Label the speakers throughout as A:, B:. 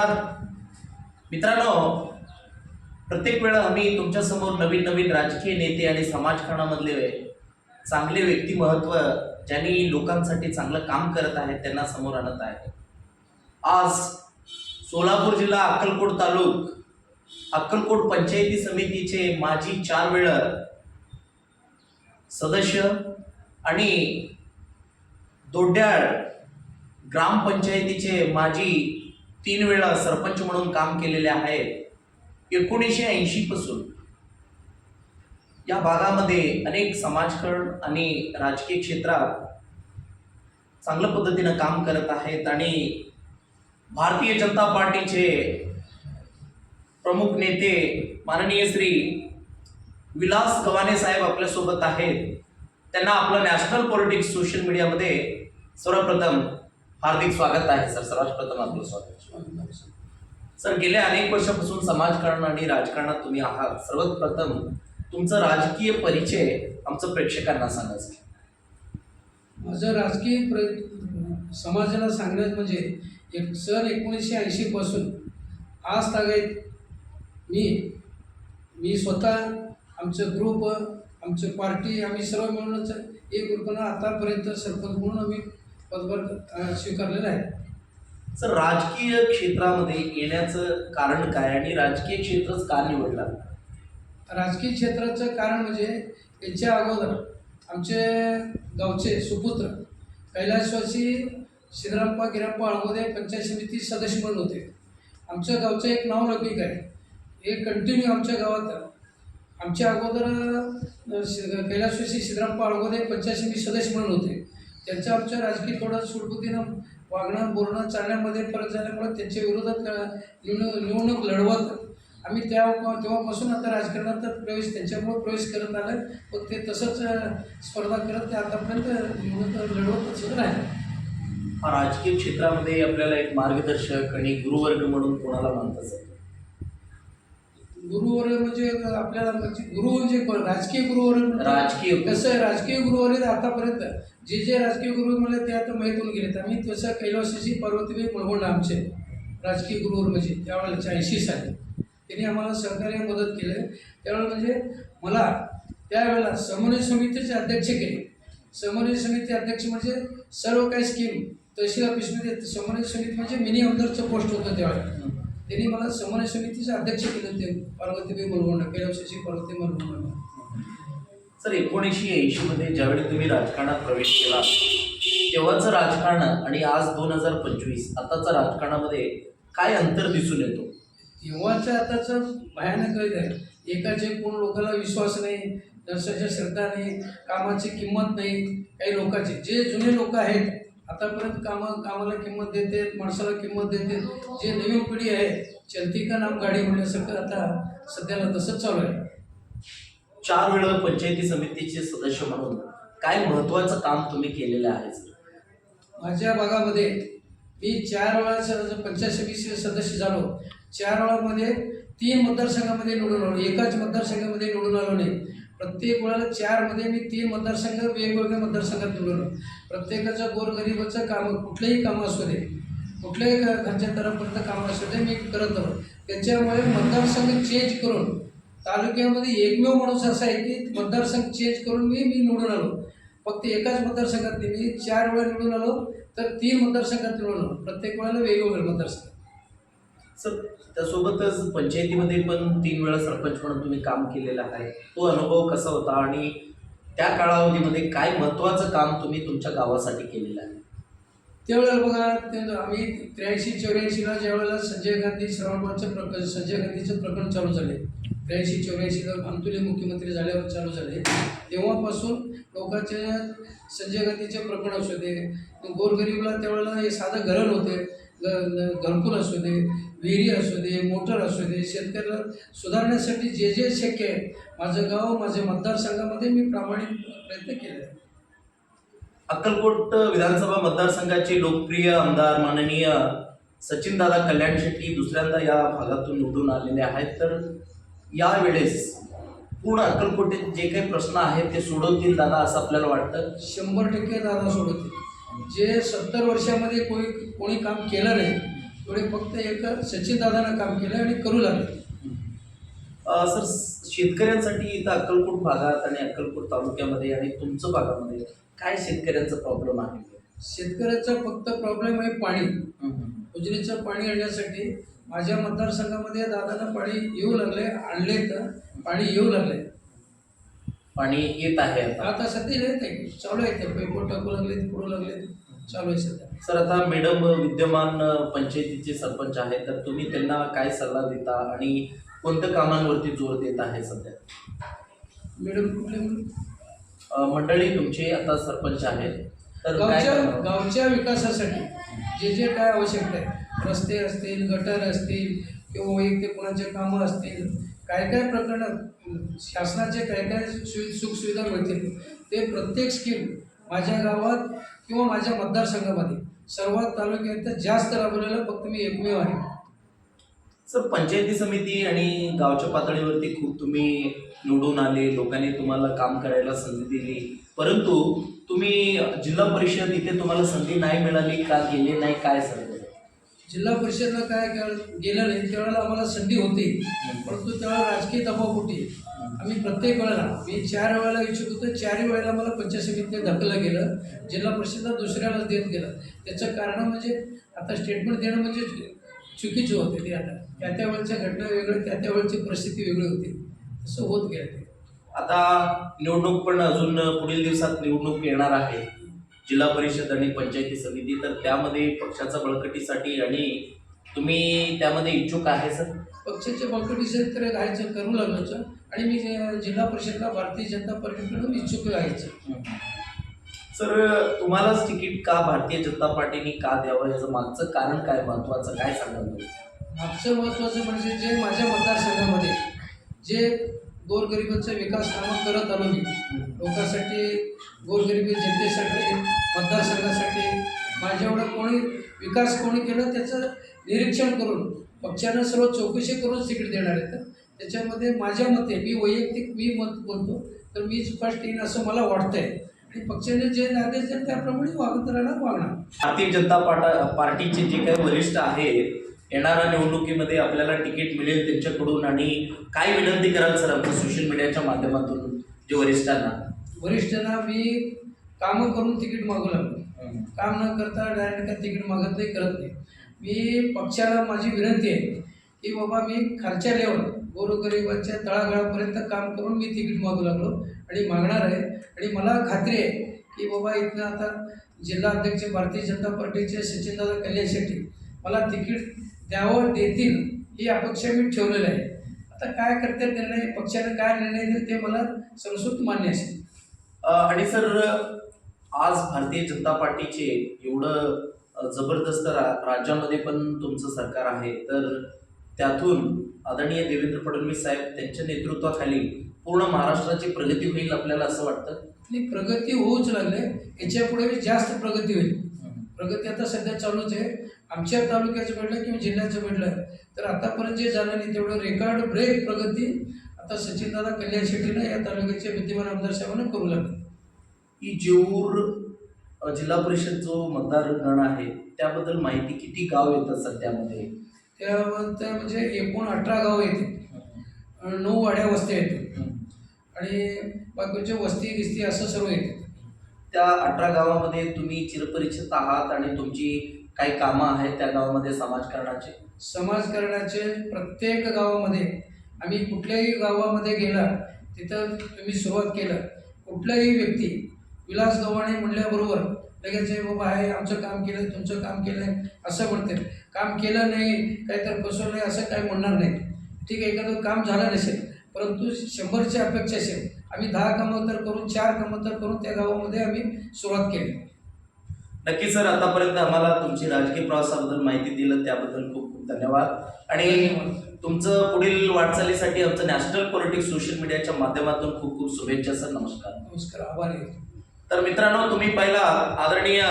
A: नमस्कार. मित्रांनो प्रत्येक वेळा आम्ही तुमच्यासमोर नवीन नवीन राजकीय नेते आणि समाजकारणामधले चांगले व्यक्तिमत्व ज्यांनी लोकांसाठी चांगलं काम करत आहेत त्यांना समोर आणत आहे. आज सोलापूर जिल्हा अक्कलकोट तालुक अक्कलकोट पंचायती समितीचे माजी चार वेळा सदस्य आणि दोड्याळ ग्रामपंचायतीचे माजी तीन वेळा सरपंच म्हणून काम केलेले आहेत एकोणीसशे ऐंशी पासून. या भागामध्ये अनेक समाजकरण आणि राजकीय क्षेत्रात चांगल्या पद्धतीनं काम करत आहेत आणि भारतीय जनता पार्टीचे प्रमुख नेते माननीय श्री विलास गव्हाणे साहेब आपल्यासोबत आहेत. त्यांना आपलं नॅशनल पॉलिटिक्स सोशल मीडियामध्ये सर्वप्रथम हार्दिक स्वागत आहे. सर सर्वात प्रथम आपलं स्वागत. सर. गेल्या अनेक वर्षापासून समाजकारण आणि राजकारणात तुम्ही आहात. सर्वात प्रथम तुमचा राजकीय परिचय आमचं प्रेक्षकांना सांगा सर.
B: माझं राजकीय प्र समाजाला सांगण्यात म्हणजे एक सन एकोणीसशे ऐंशीपासून आज तागायत मी मी स्वतः आमचं ग्रुप आमचं पार्टी आम्ही सर्व मिळूनच एक ग्रुपनं आतापर्यंत सरपंच म्हणून आम्ही पदभार स्वीकारलेला आहे.
A: सर राजकीय क्षेत्रामध्ये येण्याचं कारण काय आणि राजकीय क्षेत्रच का निवडला?
B: राजकीय क्षेत्राचं कारण म्हणजे याच्या अगोदर आमचे गावचे सुपुत्र कैलासवासी सिद्धरामप्पा गिराप्पा अळगोदे पंचायत समिती सदस्य म्हणून होते. आमच्या गावचं एक नाव लौकिक आहे. हे कंटिन्यू आमच्या गावात आमच्या अगोदर कैलासवासी सिद्धरामप्पा अळगोदे पंचायत समिती सदस्य म्हणून होते. त्यांच्यावरच्या आमच्या राजकीय थोडं सुटबुद्धीनं वागणं बोलणं चालण्यामध्ये फरक झाल्यामुळे त्यांच्या विरोधात निवडणूक निवडणूक लढवत आम्ही त्या तेव्हापासून आता राजकारणात प्रवेश त्यांच्यामुळे प्रवेश करत आलं पण ते तसंच स्पर्धा करत ते आतापर्यंत निवडणूक लढवत सुद्धा आहे
A: राजकीय क्षेत्रामध्ये आपल्याला एक मार्गदर्शक आणि गुरुवर्ग म्हणून कोणाला मानतं सर
B: गुरुवर्ग म्हणजे आपल्याला म्हणजे गुरु म्हणजे कोण? राजकीय गुरुवर्ग म्हणजे
A: राजकीय.
B: कसं आहे राजकीय गुरुवर्ग आतापर्यंत. जे जे राजकीय गुरु मला ते आता माहीत होऊन गेलेत आम्ही तसं कैलासाची पार्वतीबाई मळवण आमचे राजकीय गुरुवर म्हणजे त्यावेळेला ऐंशी साली. त्यांनी आम्हाला सहकार्य मदत केलं. त्यावेळेला म्हणजे मला त्यावेळेला समन्वय समितीचे अध्यक्ष केले. समन्वय समिती अध्यक्ष म्हणजे सर्व काही स्कीम तहसील ऑफिसमध्ये समन्वय समिती म्हणजे मिनी आमदारचं पोस्ट होतं त्यावेळेला त्यांनी मला समन्वय समितीचे अध्यक्ष केले ते पार्वतीबाई मलगोंडा कैलासाची पार्वती मलगोंडा
A: सर एकोणीसशे ऐंशी मध्ये ज्यावेळी तुम्ही राजकारणात प्रवेश केला तेव्हाचं राजकारण आणि आज दोन हजार पंचवीस आताचं राजकारणामध्ये काय अंतर दिसून येतो?
B: तेव्हाचं आताचं भयानक आहे एकाचे कोण लोकांना विश्वास नाही दर्शाच्या श्रद्धा नाही कामाची किंमत नाही काही लोकांची. जे जुने लोक आहेत आतापर्यंत कामा कामाला किंमत देते माणसाला किंमत देते. जे नवीन पिढी आहे चलती का नाम गाडी म्हणण्यासारखं आता सध्याला तसंच चालू आहे.
A: चार वेळा पंचायती समितीचे सदस्य म्हणून काय महत्वाचं काम तुम्ही केलेलं आहे?
B: माझ्या भागामध्ये मी चार वेळा स- पंचायत समिती सदस्य झालो. चार वेळामध्ये तीन मतदारसंघामध्ये निवडून आलो. एकाच मतदारसंघामध्ये निवडून आलो नाही. प्रत्येक वेळेला चारमध्ये मी तीन मतदारसंघ वेगवेगळ्या मतदारसंघात निवडलो प्रत्येकाचं गोरगरिबाचं काम कुठलंही काम असू दे कुठल्याही घरच्या तरापर्यंत काम असू दे मी करत आहो त्याच्यामुळे मतदारसंघ चेंज करून तालुक्यामध्ये एकमेव माणूस असा आहे की मतदारसंघ चेंज करून मी मी निवडून आलो. फक्त एकाच मतदारसंघात मी चार वेळा निवडून आलो तर तीन मतदारसंघात निवडून आलो. प्रत्येक वेळेला वेगवेगळे मतदारसंघ.
A: सर त्यासोबतच पंचायतीमध्ये पण तीन वेळा सरपंच म्हणून तुम्ही काम केलेलं आहे. तो अनुभव कसा होता आणि त्या कालावधीमध्ये काय महत्त्वाचं काम तुम्ही तुमच्या गावासाठी केलेलं आहे?
B: त्यावेळेला बघा आम्ही त्र्याऐंशी चौऱ्याऐंशीला ज्या वेळेला संजय गांधी श्रवणबादचं प्रकरण संजय गांधीचं प्रकरण चालू झाले त्र्याऐंशी चौऱ्याऐंशीला अंतुले मुख्यमंत्री झाल्यावर चालू झाले तेव्हापासून लोकांचे संजय गांधीचे प्रकरण असू दे गोरगरीबला त्यावेळेला हे साधं घरण नव्हते. घरकुल असू दे विहिरी असू दे मोटर असू दे शेतकऱ्याला सुधारण्यासाठी जे जे शक्य आहे माझं गाव माझ्या मतदारसंघामध्ये मी प्रामाणिक प्रयत्न केले
A: अक्कलकोट विधानसभा मतदारसंघाचे लोकप्रिय आमदार माननीय सचिनदादा कल्याण शेट्टी दुसऱ्यांदा या भागातून निवडून आलेले आहेत. तर यावेळेस पूर्ण अक्कलकोटीत जे काही प्रश्न आहेत ते सोडवतील दादा असं आपल्याला वाटतं?
B: शंभर टक्के दादा सोडवते जे सत्तर वर्षामध्ये कोणी कोणी काम केलं नाही तेवढे फक्त एक सचिन दादानं काम केलं आणि करू लागले.
A: सर शेतकऱ्यांसाठी इथं अक्कलकोट भागात आणि अक्कलकोट तालुक्यामध्ये आणि तुमचं भागामध्ये काय शेतकऱ्यांचा प्रॉब्लेम आहे?
B: शेतकऱ्याचा फक्त प्रॉब्लेम आहे पाणी. उजनीचं पाणी आणण्यासाठी माझ्या मतदारसंघामध्ये दादानं पाणी येऊ लागले आणले तर पाणी येऊ लागले.
A: पाणी येत आहे आता.
B: आता सध्या येत आहे. चालू आहे ते. पेपर टाकू लागले पडू लागले चालू आहे सध्या.
A: सर आता मॅडम विद्यमान पंचायतीचे सरपंच आहेत तर तुम्ही त्यांना काय सल्ला देता आणि कोणत्या कामांवरती जोर देत आहे सध्या?
B: मॅडम कुठले
A: मंडळी तुमचे आता सरपंच आहेत. तर
B: गावच्या? गावच्या विकासासाठी जे जे काय आवश्यकता आहे रस्ते असतील गटर असतील किंवा वैयक्तिक कोणाचे कामं असतील काय काय प्रकरणात शासनाचे काय काय सुवि सुखसुविधा मिळतील ते प्रत्येक स्कीम माझ्या गावात किंवा माझ्या मतदारसंघामध्ये सर्वात तालुक्यात जास्त राबवलेलं फक्त मी एकमेव आहे.
A: सर पंचायती समिती आणि गावच्या पातळीवरती खूप तुम्ही निवडून आले लोकांनी तुम्हाला काम करायला संधी दिली. परंतु तुम्ही जिल्हा परिषद इथे तुम्हाला संधी नाही मिळाली का गेले नाही काय सर?
B: जिल्हा परिषदला काय केलं- गेलं नाही त्यावेळेला आम्हाला संधी होती. परंतु त्यावेळेला राजकीय दबावपोटी आम्ही प्रत्येक वेळेला मी चार वेळेला इच्छुक होतो चारही वेळेला मला पंचायत समितीने धकलं गेलं जिल्हा परिषदला दुसऱ्याला देत गेलं. त्याचं कारण म्हणजे आता स्टेटमेंट देणं म्हणजे चुकीचं होते ते आता. त्या त्या वेळेच्या घटना वेगळ्या त्या त्या वेळची परिस्थिती वेगळी होती. असं होत गेलं ते.
A: आता निवडणूक पण अजून पुढील दिवसात निवडणूक येणार आहे. जिल्हा परिषद आणि पंचायती समिती तर त्यामध्ये पक्षाच्या बळकटीसाठी आणि तुम्ही त्यामध्ये इच्छुक आहे सर?
B: पक्षाच्या बळकटीचं तर घायचं करू लागलं आणि मी जिल्हा परिषदला भारतीय जनता पार्टीकडून इच्छुक व्हायचं
A: सर. तुम्हालाच तिकीट का भारतीय जनता पार्टीने का द्यावं याचं मागचं कारण काय महत्वाचं काय सांगाल?
B: मागचं महत्त्वाचं म्हणजे जे माझ्या मतदारसंघामध्ये जे गोरगरिबांचा विकास कामं करत आलो मी लोकांसाठी गोरगरिबी जनतेसाठी मतदारसंघासाठी. माझ्याएवढं कोणी विकास कोणी केलं त्याचं निरीक्षण करून पक्षानं सर्व चौकशी करून तिकीट देणार आहे तर त्याच्यामध्ये माझ्या मते मी वैयक्तिक मी मत बोलतो तर मी फर्स्ट येईन असं मला वाटतंय. आणि पक्षाने जे आदेश दिले त्याप्रमाणे वागत राहणार वागणार.
A: भारतीय जनता पार्टा पार्टीचे जे काही वरिष्ठ आहेत येणाऱ्या निवडणुकीमध्ये आपल्याला तिकीट मिळेल त्यांच्याकडून आणि काय विनंती कराल सर आमच्या सोशल मीडियाच्या माध्यमातून जे वरिष्ठांना?
B: वरिष्ठांना मी कामं करून तिकीट मागू लागलो. काम न करता डायरेक्ट का तिकीट मागत नाही करत नाही. मी पक्षाला माझी विनंती आहे की बाबा मी खालच्या लेवल गोरगरिबांच्या तळागाळापर्यंत काम करून मी तिकीट मागू लागलो आणि मागणार आहे. आणि मला खात्री आहे की बाबा इथनं आता जिल्हा अध्यक्ष भारतीय जनता पार्टीचे सचिनदादा कल्याण शेट्टी मला तिकीट द्यावं देतील ही अपेक्षा मी ठेवलेलं आहे. आता काय करते निर्णय? पक्षाने काय निर्णय देईल ते मला संस्कृत मान्य असेल.
A: अ, आणि सर आज भारतीय जनता पार्टीचे एवढं जबरदस्त रा राज्यामध्ये पण तुमचं सरकार आहे तर त्यातून आदरणीय देवेंद्र फडणवीस साहेब त्यांच्या नेतृत्वाखाली पूर्ण महाराष्ट्राची प्रगती होईल आपल्याला असं वाटतं?
B: आणि प्रगती होऊच लागले. याच्यापुढे बी जास्त प्रगती होईल. प्रगती आता सध्या चालूच आहे. आमच्या तालुक्याचं म्हटलं किंवा जिल्ह्याचं म्हटलं तर आतापर्यंत जे झालं नाही तेवढं रेकॉर्ड ब्रेक प्रगती आता सचिनदादा कल्याण शेट्टीनं या तालुक्याचे विद्यमान आमदार साहेबांना करू लागले.
A: ही जेऊर जिल्हा परिषद जो मतदारगण आहे त्याबद्दल माहिती किती गाव येतं सध्यामध्ये?
B: त्या म्हणजे एकूण अठरा गावं येते नऊ वाड्या वस्त्या येते आणि बाकीचे वस्ती गिस्ती असं सर्व येते
A: त्या अठरा गावामध्ये तुम्ही चिरपरिचित आहात आणि तुमची काही कामं आहेत त्या गावामध्ये समाजकारणाचे?
B: समाजकारणाचे प्रत्येक गावामध्ये आम्ही कुठल्याही गावामध्ये गेला तिथं तुम्ही सुरुवात केलं कुठलाही व्यक्ती विलास गव्हाणे म्हणल्याबरोबर लगेच हे बाबा आहे आमचं काम केलं तुमचं काम केलं असं म्हणते काम केलं नाही काही तर नाही असं काही म्हणणार नाही ठीक आहे एखादं काम झालं नसेल परंतु शंभरची अपेक्षा असेल आम्ही दहा कामं तर करून चार कामं तर करून त्या गावामध्ये आम्ही सुरुवात केली.
A: नक्की सर आतापर्यंत आम्हाला तुमची राजकीय प्रवासाबद्दल माहिती दिलं त्याबद्दल खूप खूप धन्यवाद. आणि तुमचं पुढील वाटचालीसाठी आमचं नॅशनल पॉलिटिक्स सोशल मीडियाच्या माध्यमातून खूप खूप शुभेच्छा सर नमस्कार.
B: नमस्कार आभारी
A: तर मित्रांनो तुम्ही पहिला आदरणीय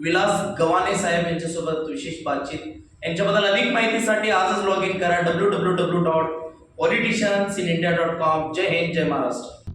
A: विलास गव्हाणे साहेब यांच्यासोबत विशेष बातचीत. यांच्याबद्दल अधिक माहितीसाठी आजच लॉग इन करा W W W dot politicians in India.com. Jai Hind, Jai Maharashtra.